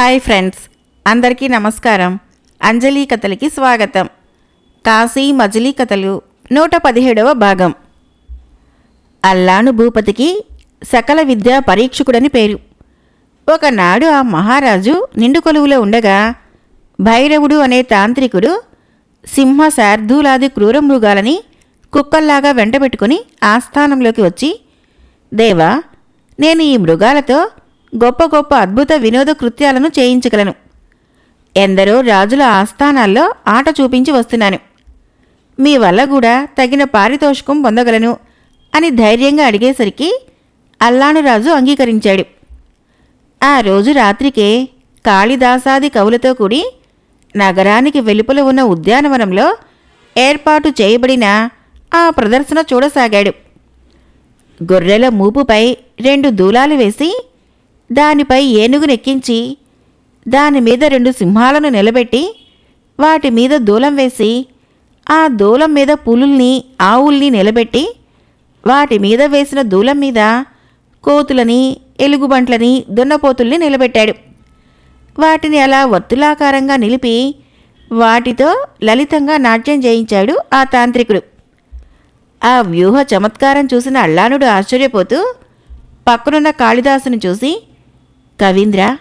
Hi friends అందరికీ నమస్కారం. అంజలి కథలకి స్వాగతం. కాశీ మజిలీ కథలు నూట పదిహేడవ భాగం. అల్లాను భూపతికి సకల విద్యా పరీక్షకుడని పేరు. ఒకనాడు ఆ మహారాజు నిండు కొలువులో ఉండగా భైరవుడు అనే తాంత్రికుడు సింహ శార్దూలాది క్రూర మృగాలని కుక్కల్లాగా వెంటబెట్టుకుని ఆస్థానంలోకి వచ్చి దేవా నేను ఈ మృగాలతో గొప్ప గొప్ప అద్భుత వినోద కృత్యాలను చేయించగలను. ఎందరో రాజుల ఆస్థానాల్లో ఆట చూపించి వస్తున్నాను. మీ వల్ల కూడా తగిన పారితోషికం పొందగలను అని ధైర్యంగా అడిగేసరికి అల్లానురాజు అంగీకరించాడు. ఆ రోజు రాత్రికే కాళిదాసాది కవులతో కూడి నగరానికి వెలుపల ఉన్న ఉద్యానవనంలో ఏర్పాటు చేయబడిన ఆ ప్రదర్శన చూడసాగాడు. గొర్రెల మూపుపై రెండు దూలాలు వేసి దానిపై ఏనుగునెక్కించి దాని మీద రెండు సింహాలను నిలబెట్టి వాటి మీద దూలం వేసి ఆ దూలం మీద పులుల్ని ఆవుల్ని నిలబెట్టి వాటి మీద వేసిన దూలం మీద కోతులని ఎలుగుబంట్లని దున్నపోతుల్ని నిలబెట్టాడు. వాటిని అలా వత్తులాకారంగా నిలిపి వాటితో లలితంగా నాట్యం చేయించాడు ఆ తాంత్రికుడు. ఆ వ్యూహ చమత్కారం చూసిన అల్లానుడు ఆశ్చర్యపోతూ పక్కనున్న కాళిదాసుని చూసి కవీంద్ర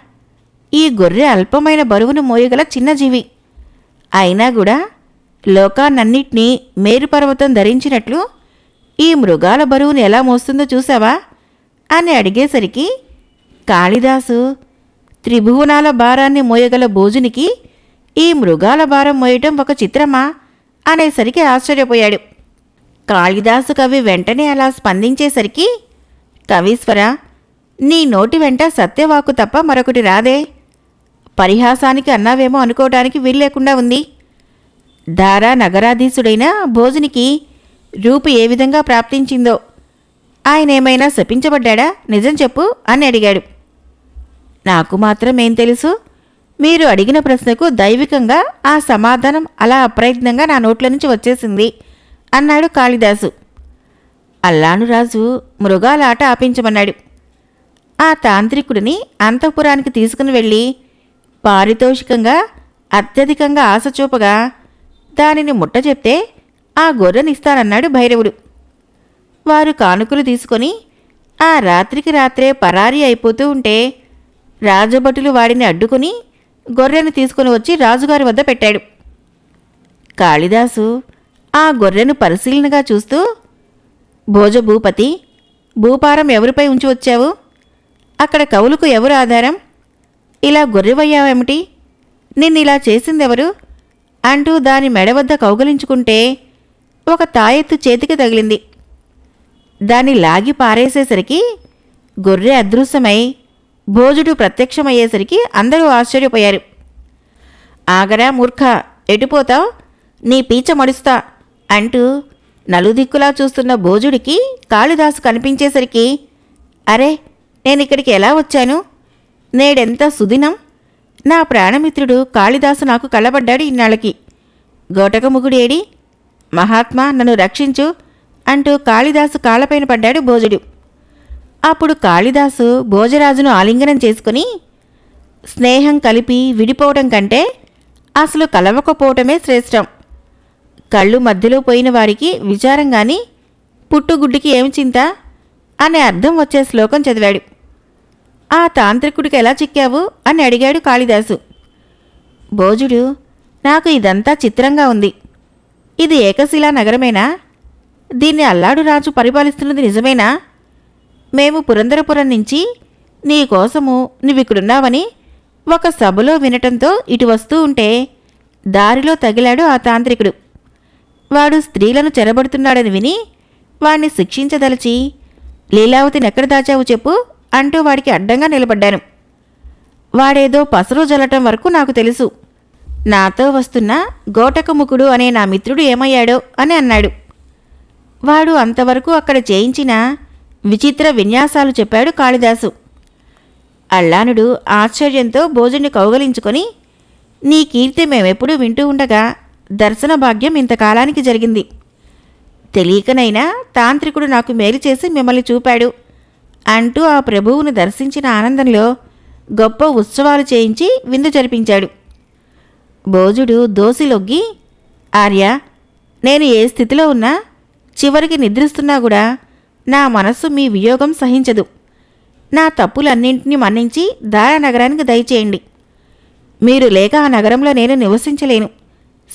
ఈ గొర్రె అల్పమైన బరువును మోయగల చిన్నజీవి అయినా కూడా లోకాన్నన్నిటినీ మేరుపర్వతం ధరించినట్లు ఈ మృగాల బరువును ఎలా మోస్తుందో చూసావా అని అడిగేసరికి కాళిదాసు త్రిభువనాల భారాన్ని మోయగల భోజునికి ఈ మృగాల భారం మోయటం ఒక చిత్రమా? అనేసరికి ఆశ్చర్యపోయాడు. కాళిదాసు కవి వెంటనే అలా స్పందించేసరికి కవీశ్వర నీ నోటి వెంట సత్యవాకు తప్ప మరొకటి రాదే. పరిహాసానికి అన్నావేమో అనుకోవటానికి వీల్లేకుండా ఉంది. దారా నగరాధీశుడైన భోజునికి రూపు ఏ విధంగా ప్రాప్తించిందో ఆయన ఏమైనా శపించబడ్డా నిజం చెప్పు అని అడిగాడు. నాకు మాత్రం ఏం తెలుసు? మీరు అడిగిన ప్రశ్నకు దైవికంగా ఆ సమాధానం అలా అప్రయత్నంగా నా నోట్ల నుంచి వచ్చేసింది అన్నాడు కాళిదాసు. అల్లానురాజు మృగాల ఆట ఆపించమన్నాడు. ఆ తాంత్రికుడిని అంతఃపురానికి తీసుకుని వెళ్ళి పారితోషికంగా అత్యధికంగా ఆశ చూపగా దానిని ముట్ట చెప్తే ఆ గొర్రెనిస్తానన్నాడు భైరవుడు. వారు కానుకలు తీసుకొని ఆ రాత్రికి రాత్రే పరారీ అయిపోతూ ఉంటే రాజభటులు వాడిని అడ్డుకుని గొర్రెను తీసుకుని వచ్చి రాజుగారి వద్ద పెట్టాడు. కాళిదాసు ఆ గొర్రెను పరిశీలనగా చూస్తూ భోజభూపతి భూపారం ఎవరిపై ఉంచి వచ్చావు? అక్కడ కవులకు ఎవరు ఆధారం? ఇలా గొర్రెవయ్యావేమిటి? నిన్నిలా చేసిందెవరు? అంటూ దాని మెడ వద్ద కౌగలించుకుంటే ఒక తాయెత్తు చేతికి తగిలింది. దాన్ని లాగి పారేసేసరికి గొర్రె అదృశ్యమై భోజుడు ప్రత్యక్షమయ్యేసరికి అందరూ ఆశ్చర్యపోయారు. ఆగరా మూర్ఖ ఎటుపోతావు నీ పీచ మడుస్తా అంటూ నలుదిక్కులా చూస్తున్న భోజుడికి కాళిదాసు కనిపించేసరికి అరే నేను ఇక్కడికి ఎలా వచ్చాను? నేడెంత సుదినం? నా ప్రాణమిత్రుడు కాళిదాసు నాకు కళ్ళబడ్డాడు ఇన్నాళ్ళకి. గోటకముగుడేడి మహాత్మా నన్ను రక్షించు అంటూ కాళిదాసు కాళ్ళపైన పడ్డాడు భోజుడు. అప్పుడు కాళిదాసు భోజరాజును ఆలింగనం చేసుకుని స్నేహం కలిపి విడిపోవటం కంటే అసలు కలవకపోవటమే శ్రేష్టం. కళ్ళు మధ్యలో పోయిన వారికి విచారం కానీ పుట్టుగుడ్డికి ఏమి చింత? అనే అర్థం వచ్చే శ్లోకం చదివాడు. ఆ తాంత్రికుడికి ఎలా చిక్కావు? అని అడిగాడు కాళిదాసు. భోజుడు నాకు ఇదంతా చిత్రంగా ఉంది. ఇది ఏకశిలా నగరమేనా? దీన్ని అల్లాడు రాజు పరిపాలిస్తున్నది నిజమేనా? మేము పురందరపురం నుంచి నీ కోసము నువ్విక్కడున్నావని ఒక సభలో వినటంతో ఇటు వస్తూ ఉంటే దారిలో తగిలాడు ఆ తాంత్రికుడు. వాడు స్త్రీలను చెరబడుతున్నాడని విని వాణ్ణి శిక్షించదలిచి లీలావతిని ఎక్కడ దాచావు చెప్పు అంటూ వాడికి అడ్డంగా నిలబడ్డాను. వాడేదో పసరు జల్లటం వరకు నాకు తెలుసు. నాతో వస్తున్న గోటకముఖుడు అనే నా మిత్రుడు ఏమయ్యాడో అని అన్నాడు. వాడు అంతవరకు అక్కడ చేయించిన విచిత్ర విన్యాసాలు చెప్పాడు కాళిదాసు. అల్లానుడు ఆశ్చర్యంతో భోజుని కౌగలించుకొని నీ కీర్తి మేమెప్పుడూ వింటూ ఉండగా దర్శన భాగ్యం ఇంతకాలానికి జరిగింది. తెలియకనైనా తాంత్రికుడు నాకు మేలు చేసి మిమ్మల్ని చూపాడు. అంటూ ఆ ప్రభువును దర్శించిన ఆనందంలో గొప్ప ఉత్సవాలు చేయించి విందు జరిపించాడు. భోజుడు దోసిలొగ్గి ఆర్య నేను ఏ స్థితిలో ఉన్నా చివరికి నిద్రిస్తున్నా కూడా నా మనస్సు మీ వియోగం సహించదు. నా తప్పులన్నింటినీ మన్నించి దారా నగరానికి దయచేయండి. మీరు లేక ఆ నగరంలో నేను నివసించలేను.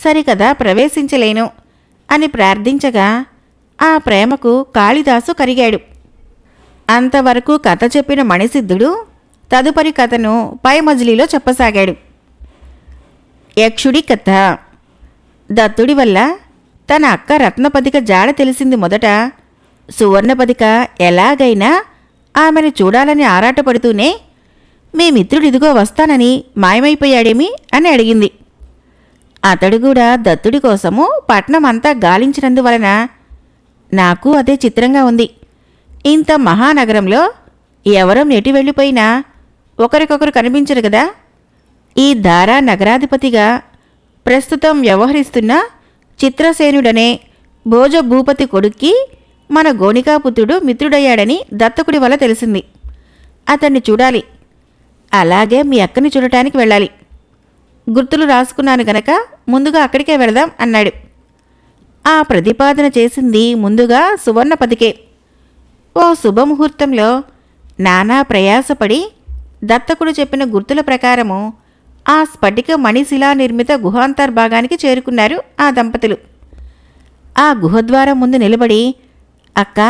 సరికదా ప్రవేశించలేను. అని ప్రార్థించగా ఆ ప్రేమకు కాళిదాసు కరిగాడు. అంతవరకు కథ చెప్పిన మణిసిద్ధుడు తదుపరి కథను పై మజిలీలో చెప్పసాగాడు. యక్షుడి కథ. దత్తుడి వల్ల తన అక్క రత్నపదిక జాడ తెలిసింది మొదట సువర్ణపదిక ఎలాగైనా ఆమెను చూడాలని ఆరాటపడుతూనే మీ మిత్రుడు ఇదిగో వస్తానని మాయమైపోయాడేమి? అని అడిగింది. అతడు కూడా దత్తుడి కోసము పట్నం అంతా గాలించినందువలన నాకు అదే చిత్రంగా ఉంది. ఇంత మహానగరంలో ఎవరం ఎటు వెళ్ళిపోయినా ఒకరికొకరు కనిపించరు కదా. ఈ దారా నగరాధిపతిగా ప్రస్తుతం వ్యవహరిస్తున్న చిత్రసేనుడనే భోజ భూపతి కొడుక్కి మన గోనికాపుత్రుడు మిత్రుడయ్యాడని దత్తకుడి వల్ల తెలిసింది. అతన్ని చూడాలి. అలాగే మీ అక్కని చూడటానికి వెళ్ళాలి. గుర్తులు రాసుకున్నాను గనక ముందుగా అక్కడికే వెళదాం అన్నాడు. ఆ ప్రతిపాదన చేసింది ముందుగా సువర్ణపతికే. ఓ శుభముహూర్తంలో నానా ప్రయాసపడి దత్తకుడు చెప్పిన గుర్తుల ప్రకారము ఆ స్ఫటిక మణిశిలా నిర్మిత గుహాంతర్భాగానికి చేరుకున్నారు ఆ దంపతులు. ఆ గుహద్వారం ముందు నిలబడి అక్క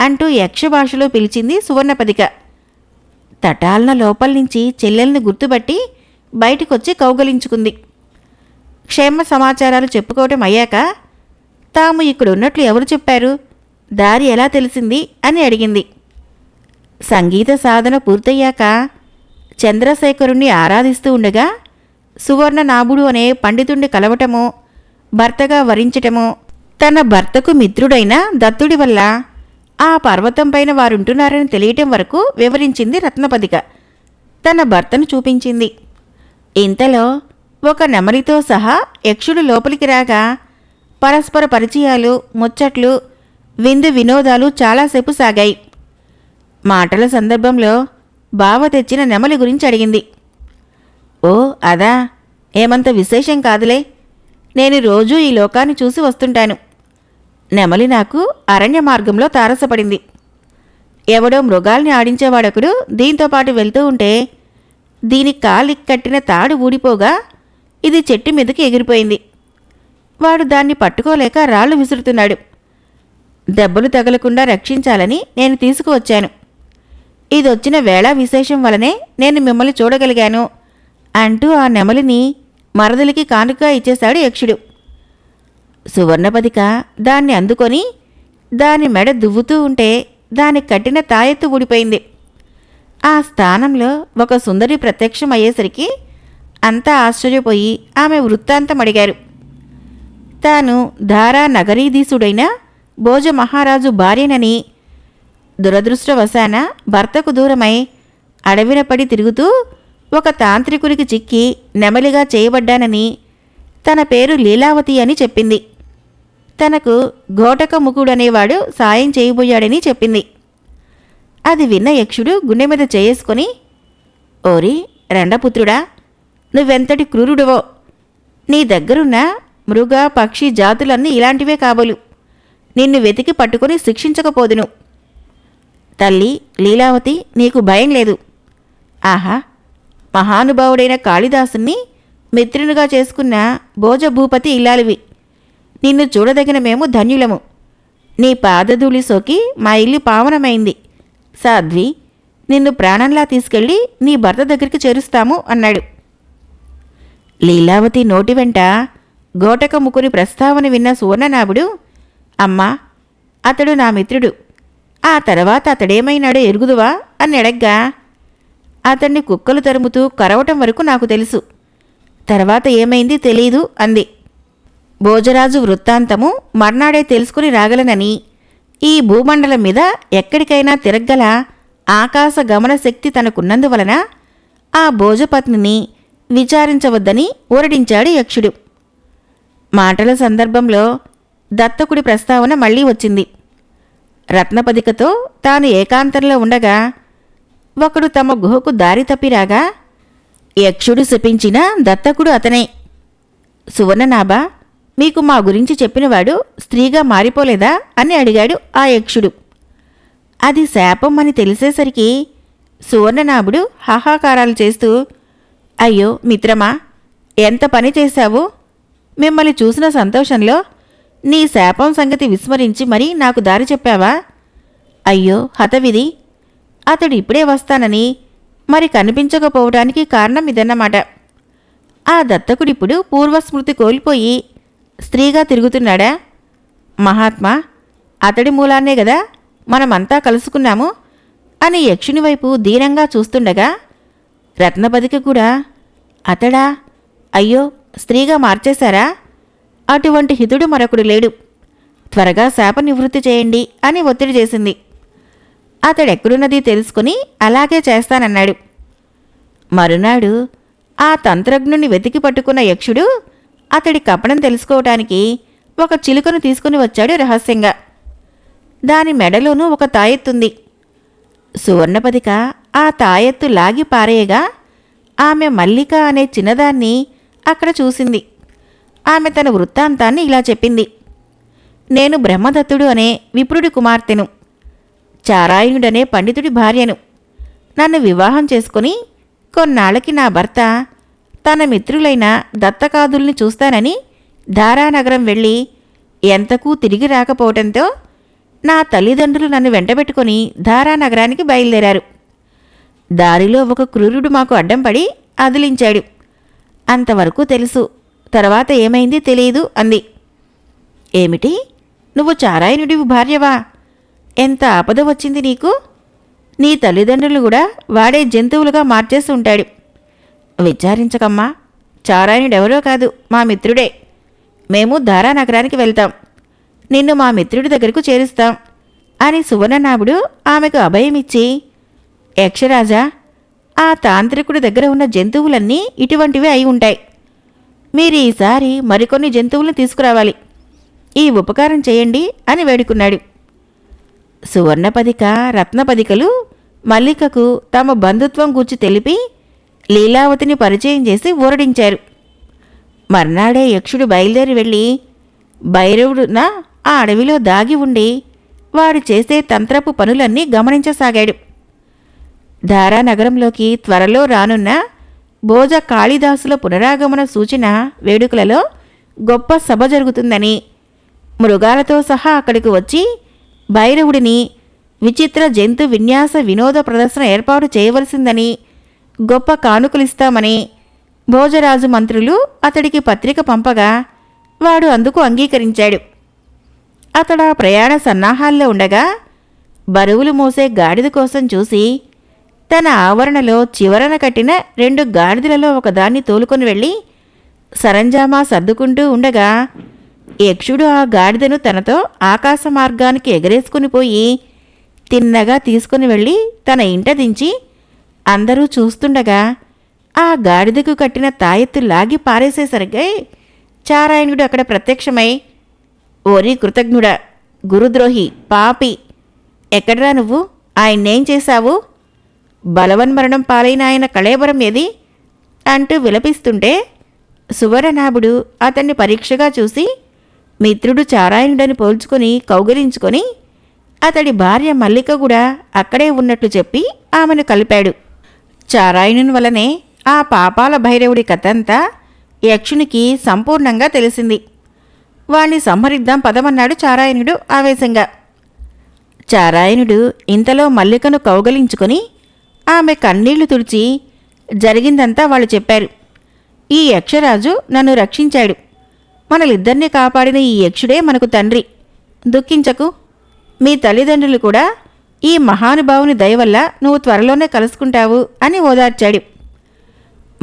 అంటూ యక్ష భాషలో పిలిచింది సువర్ణపదిక తటాలన లోపల నుంచి చెల్లెల్ని గుర్తుపట్టి బయటికొచ్చి కౌగలించుకుంది. క్షేమ సమాచారాలు చెప్పుకోవటం అయ్యాక తాము ఇక్కడ ఉన్నట్లు ఎవరు చెప్పారు? దారి ఎలా తెలిసింది? అని అడిగింది. సంగీత సాధన పూర్తయ్యాక చంద్రశేఖరుణ్ణి ఆరాధిస్తూ ఉండగా సువర్ణ నాభుడు అనే పండితుణ్ణి కలవటము భర్తగా వరించటము తన భర్తకు మిత్రుడైన దత్తుడి వల్ల ఆ పర్వతం పైన వారుంటున్నారని తెలియటం వరకు వివరించింది రత్నపదిక తన భర్తను చూపించింది. ఇంతలో ఒక నెమలితో సహా యక్షుడు లోపలికి రాగా పరస్పర పరిచయాలు ముచ్చట్లు విందు వినోదాలు చాలాసేపు సాగాయి. మాటల సందర్భంలో బావ తెచ్చిన నెమలి గురించి అడిగింది. ఓ అదా ఏమంత విశేషం కాదులే. నేను రోజూ ఈ లోకాన్ని చూసి వస్తుంటాను. నెమలి నాకు అరణ్య మార్గంలో తారసపడింది. ఎవడో మృగాల్ని ఆడించేవాడొకడు దీంతో పాటు వెళ్తూ ఉంటే దీని కాలికి కట్టిన తాడు ఊడిపోగా ఇది చెట్టు మీదకి ఎగిరిపోయింది. వాడు దాన్ని పట్టుకోలేక రాళ్ళు విసురుతున్నాడు. దెబ్బలు తగలకుండా రక్షించాలని నేను తీసుకువచ్చాను. ఇది వచ్చిన వేళ విశేషం వలనే నేను మిమ్మల్ని చూడగలిగాను అంటూ ఆ నెమలిని మరదలికి కానుక ఇచ్చేశాడు యక్షుడు. సువర్ణపదిక దాన్ని అందుకొని దాని మెడ దువ్వుతూ ఉంటే దానికి కట్టిన తాయెత్తు ఊడిపోయింది. ఆ స్థానంలో ఒక సుందరి ప్రత్యక్షం అయ్యేసరికి అంతా ఆశ్చర్యపోయి ఆమె వృత్తాంతం అడిగారు. తాను ధారా నగరీధీసుడైన భోజ మహారాజు భార్యనని దురదృష్టవశాన భర్తకు దూరమై అడవిన పడి తిరుగుతూ ఒక తాంత్రికునికి చిక్కి నెమలిగా చేయబడ్డానని తన పేరు లీలావతి అని చెప్పింది. తనకు ఘోటక ముకుడనేవాడు సాయం చేయబోయాడని చెప్పింది. అది విన్న యక్షుడు గుండె మీద చేసుకొని ఓరి రెండపుత్రుడా నువ్వెంతటి క్రూరుడవో. నీ దగ్గరున్న మృగ పక్షి జాతులన్నీ ఇలాంటివే కాబోలు. నిన్ను వెతికి పట్టుకొని శిక్షించకపోదును. తల్లి లీలావతి నీకు భయం లేదు. ఆహా మహానుభావుడైన కాళిదాసుని మిత్రునిగా చేసుకున్న భోజభూపతి ఇల్లాలివి. నిన్ను చూడదగిన మేము ధన్యులము. నీ పాదధూళి సోకి మా ఇల్లు పావనమైంది. సాధ్వి నిన్ను ప్రాణంలా తీసుకెళ్ళి నీ భర్త దగ్గరికి చేరుస్తాము అన్నాడు. లీలావతి నోటి వెంట గోటక ముకుని ప్రస్తావన విన్న సువర్ణనాభుడు అమ్మా అతడు నా మిత్రుడు. ఆ తర్వాత అతడేమైనాడో ఎరుగుదువా? అని అడగ్గా అతన్ని కుక్కలు తరుముతూ కరవటం వరకు నాకు తెలుసు. తర్వాత ఏమైంది తెలీదు అంది. భోజరాజు వృత్తాంతము మర్నాడే తెలుసుకుని రాగలనని ఈ భూమండలం మీద ఎక్కడికైనా తిరగ్గల ఆకాశ గమన శక్తి తనకున్నందువలన ఆ భోజపత్నిని విచారించవద్దని ఊరడించాడు యక్షుడు. మాటల సందర్భంలో దత్తకుడి ప్రస్తావన మళ్ళీ వచ్చింది. రత్నపదికతో తాను ఏకాంతంలో ఉండగా ఒకడు తమ గుహకు దారి తప్పిరాగా యక్షుడు శపించిన దత్తకుడు అతనే. సువర్ణనాభ మీకు మా గురించి చెప్పినవాడు స్త్రీగా మారిపోలేదా? అని అడిగాడు ఆ యక్షుడు. అది శాపం అని తెలిసేసరికి సువర్ణనాభుడు హాహాకారాలు చేస్తూ అయ్యో మిత్రమా ఎంత పని చేశావు? మిమ్మల్ని చూసిన సంతోషంలో నీ శాపం సంగతి విస్మరించి మరీ నాకు దారి చెప్పావా? అయ్యో హతవిధి అతడు ఇప్పుడే వస్తానని మరి కనిపించకపోవడానికి కారణం ఇదన్నమాట. ఆ దత్తకుడిప్పుడు పూర్వస్మృతి కోల్పోయి స్త్రీగా తిరుగుతున్నాడా? మహాత్మా అతడి మూలాన్నే కదా మనమంతా కలుసుకున్నాము అని యక్షుని వైపు దీనంగా చూస్తుండగా రత్నపదికి కూడా అతడా? అయ్యో స్త్రీగా మార్చేశారా? అటువంటి హితుడు మరొకడు లేడు. త్వరగా శాప నివృత్తి చేయండి అని ఒత్తిడి చేసింది. అతడెక్కడున్నది తెలుసుకుని అలాగే చేస్తానన్నాడు. మరునాడు ఆ తంత్రజ్ఞుని వెతికి పట్టుకున్న యక్షుడు అతడి కపడం తెలుసుకోవటానికి ఒక చిలుకను తీసుకుని వచ్చాడు రహస్యంగా. దాని మెడలోనూ ఒక తాయెత్తుంది. సువర్ణపదిక ఆ తాయెత్తు లాగి పారేయగా ఆమె మల్లిక అనే చిన్నదాన్ని అక్కడ చూసింది. ఆమె తన వృత్తాంతాన్ని ఇలా చెప్పింది. నేను బ్రహ్మదత్తుడు అనే విప్రుడి కుమార్తెను. చారాయణుడనే పండితుడి భార్యను. నన్ను వివాహం చేసుకుని కొన్నాళ్ళకి నా భర్త తన మిత్రులైన దత్తకాదుల్ని చూస్తానని ధారానగరం వెళ్ళి ఎంతకూ తిరిగి రాకపోవటంతో నా తల్లిదండ్రులు నన్ను వెంటబెట్టుకుని ధారానగరానికి బయలుదేరారు. దారిలో ఒక క్రూరుడు మాకు అడ్డం పడి అదిలించాడు. అంతవరకు తెలుసు తర్వాత ఏమైంది తెలియదు అంది. ఏమిటి? నువ్వు చారాయణుడివి భార్యవా? ఎంత ఆపద వచ్చింది నీకు? నీ తల్లిదండ్రులు కూడా వాడే జంతువులుగా మార్చేసి ఉంటాడు. విచారించకమ్మా. చారాయణుడెవరో కాదు మా మిత్రుడే. మేము దారా నగరానికి వెళ్తాం. నిన్ను మా మిత్రుడి దగ్గరకు చేరుస్తాం. అని సువర్ణనాభుడు ఆమెకు అభయమిచ్చి యక్షరాజా ఆ తాంత్రికుడి దగ్గర ఉన్న జంతువులన్నీ ఇటువంటివే అయి ఉంటాయి. మీరు ఈసారి మరికొన్ని జంతువులను తీసుకురావాలి. ఈ ఉపకారం చేయండి అని వేడుకున్నాడు. సువర్ణపదిక రత్నపదికలు మల్లికకు తమ బంధుత్వం గూర్చి తెలిపి లీలావతిని పరిచయం చేసి ఊరడించారు. మర్నాడే యక్షుడు బయలుదేరి వెళ్ళి భైరవుడున ఆ అడవిలో దాగి ఉండి వాడు చేసే తంత్రపు పనులన్నీ గమనించసాగాడు. ధారానగరంలోకి త్వరలో రానున్న భోజ కాళిదాసుల పునరాగమన సూచన వేడుకలలో గొప్ప సభ జరుగుతుందని. మృగాలతో సహా అక్కడికి వచ్చి భైరవుడిని విచిత్ర జంతు విన్యాస వినోద ప్రదర్శన ఏర్పాటు చేయవలసిందని గొప్ప కానుకలిస్తామని భోజరాజు మంత్రులు అతడికి పత్రిక పంపగా వాడు అందుకు అంగీకరించాడు. అతడు ఆ ప్రయాణ సన్నాహాల్లో ఉండగా బరువులు మోసే గాడిద కోసం చూసి తన ఆవరణలో చివరన కట్టిన రెండు గాడిదలలో ఒకదాన్ని తోలుకొని వెళ్ళి సరంజామా సర్దుకుంటూ ఉండగా యక్షుడు ఆ గాడిదను తనతో ఆకాశ మార్గానికి ఎగరేసుకుని పోయి తిన్నగా తీసుకుని వెళ్ళి తన ఇంట దించి అందరూ చూస్తుండగా ఆ గాడిదకు కట్టిన తాయెత్తు లాగి పారేసేసరిగా చారాయణుడు అక్కడ ప్రత్యక్షమై ఓరి కృతజ్ఞుడా గురుద్రోహి పాపి ఎక్కడరా నువ్వు? ఆయన్నేం చేశావు? బలవన్మరణం పాలైన ఆయన కళేబరం ఏది? అంటూ విలపిస్తుంటే సువర్ణనాభుడు అతన్ని పరీక్షగా చూసి మిత్రుడు చారాయణుడని పోల్చుకొని కౌగిలించుకొని అతడి భార్య మల్లిక కూడా అక్కడే ఉన్నట్లు చెప్పి ఆమెను కలిపాడు. చారాయణుని వలనే ఆ పాపాల భైరవుడి కథంతా యక్షునికి సంపూర్ణంగా తెలిసింది. వాణ్ణి సంహరిద్దాం పదమన్నాడు చారాయణుడు ఆవేశంగా. చారాయణుడు ఇంతలో మల్లికను కౌగలించుకొని ఆమె కన్నీళ్ళు తుడిచి జరిగిందంతా వాళ్ళు చెప్పారు. ఈ యక్షరాజు నన్ను రక్షించాడు. మనలిద్దరినీ కాపాడిన ఈ యక్షుడే మనకు తండ్రి. దుఃఖించకు. మీ తల్లిదండ్రులు కూడా ఈ మహానుభావుని దయ వల్ల నువ్వు త్వరలోనే కలుసుకుంటావు అని ఓదార్చాడు.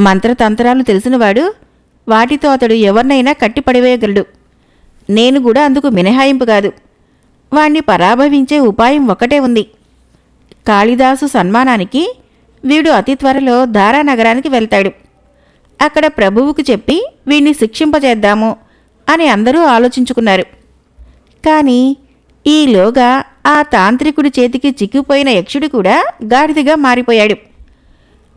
మంత్రతంత్రాలు తెలిసినవాడు వాటితో అతడు ఎవరినైనా కట్టిపడివేయగలడు. నేను కూడా అందుకు మినహాయింపు కాదు. వాణ్ణి పరాభవించే ఉపాయం ఒకటే ఉంది. కాళిదాసు సన్మానానికి వీడు అతి త్వరలో దారానగరానికి వెళ్తాడు. అక్కడ ప్రభువుకు చెప్పి వీణ్ణి శిక్షింపజేద్దాము అని అందరూ ఆలోచించుకున్నారు. కానీ ఈలోగా ఆ తాంత్రికుడి చేతికి చిక్కిపోయిన యక్షుడు కూడా గాడిదగా మారిపోయాడు.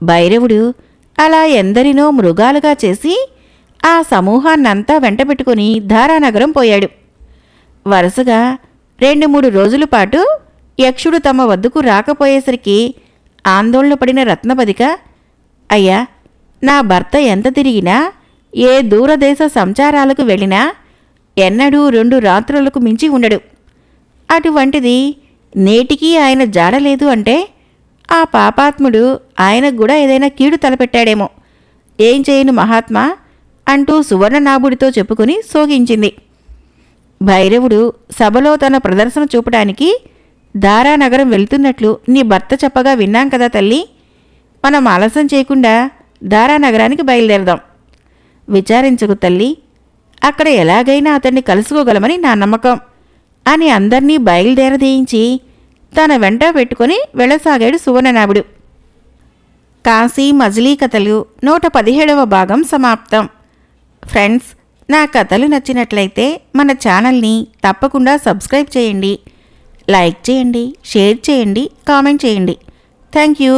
భైరవుడు అలా ఎందరినో మృగాలుగా చేసి ఆ సమూహాన్నంతా వెంటబెట్టుకుని ధారానగరం పోయాడు. వరుసగా రెండు మూడు రోజుల పాటు యక్షుడు తమ వద్దకు రాకపోయేసరికి ఆందోళన పడిన రత్నపదిక అయ్యా నా భర్త ఎంత తిరిగినా ఏ దూరదేశ సంచారాలకు వెళ్ళినా ఎన్నడూ రెండు రాత్రులకు మించి ఉండడు. అటువంటిది నేటికీ ఆయన జాడలేదు అంటే ఆ పాపాత్ముడు ఆయనకు కూడా ఏదైనా కీడు తలపెట్టాడేమో. ఏం చేయను మహాత్మా? అంటూ సువర్ణనాభుడితో చెప్పుకుని సోగించింది భైరవుడు సభలో తన ప్రదర్శన చూపడానికి దారానగరం వెళ్తున్నట్లు నీ భర్త చెప్పగా విన్నాం కదా తల్లి. మనం ఆలస్యం చేయకుండా దారానగరానికి బయలుదేరదాం. విచారించకు తల్లి. అక్కడ ఎలాగైనా అతన్ని కలుసుకోగలమని నా నమ్మకం. అని అందర్నీ బయలుదేరదీయించి తన వెంట పెట్టుకొని వెళ్ళసాగాడు సువర్ణనాభుడు కాశీ మజిలీ కథలు నూట పదిహేడవ భాగం సమాప్తం. ఫ్రెండ్స్ నా కథలు నచ్చినట్లయితే మన ఛానల్ని తప్పకుండా సబ్స్క్రైబ్ చేయండి. లైక్ చేయండి షేర్ చేయండి కామెంట్ చేయండి. Thank you.